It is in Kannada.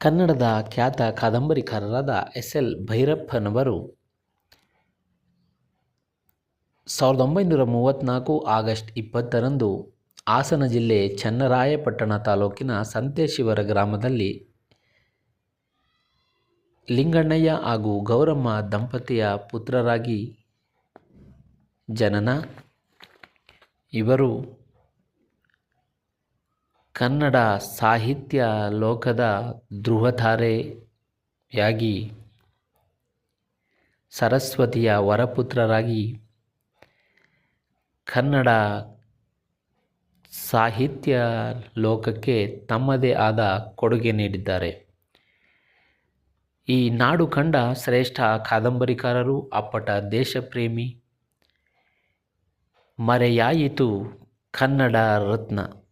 ಕನ್ನಡದ ಖ್ಯಾತ ಕಾದಂಬರಿಕಾರರಾದ ಎಸ್ ಎಲ್ ಭೈರಪ್ಪನವರು ಸಾವಿರದ ಒಂಬೈನೂರ ಮೂವತ್ತ್ನಾಲ್ಕು ಆಗಸ್ಟ್ ಇಪ್ಪತ್ತರಂದು ಹಾಸನ ಜಿಲ್ಲೆ ಚನ್ನರಾಯಪಟ್ಟಣ ತಾಲೂಕಿನ ಸಂತೇಶಿವರ ಗ್ರಾಮದಲ್ಲಿ ಲಿಂಗಣ್ಣಯ್ಯ ಹಾಗೂ ಗೌರಮ್ಮ ದಂಪತಿಯ ಪುತ್ರರಾಗಿ ಜನನ. ಇವರು ಕನ್ನಡ ಸಾಹಿತ್ಯ ಲೋಕದ ಧೃವತಾರೆಯಾಗಿ ಸರಸ್ವತಿಯ ವರಪುತ್ರರಾಗಿ ಕನ್ನಡ ಸಾಹಿತ್ಯ ಲೋಕಕ್ಕೆ ತಮ್ಮದೇ ಆದ ಕೊಡುಗೆ ನೀಡಿದ್ದಾರೆ. ಈ ನಾಡು ಕಂಡ ಶ್ರೇಷ್ಠ ಕಾದಂಬರಿಕಾರರು, ಅಪ್ಪಟ ದೇಶಪ್ರೇಮಿ, ಮರೆಯಾಯಿತು ಕನ್ನಡ ರತ್ನ.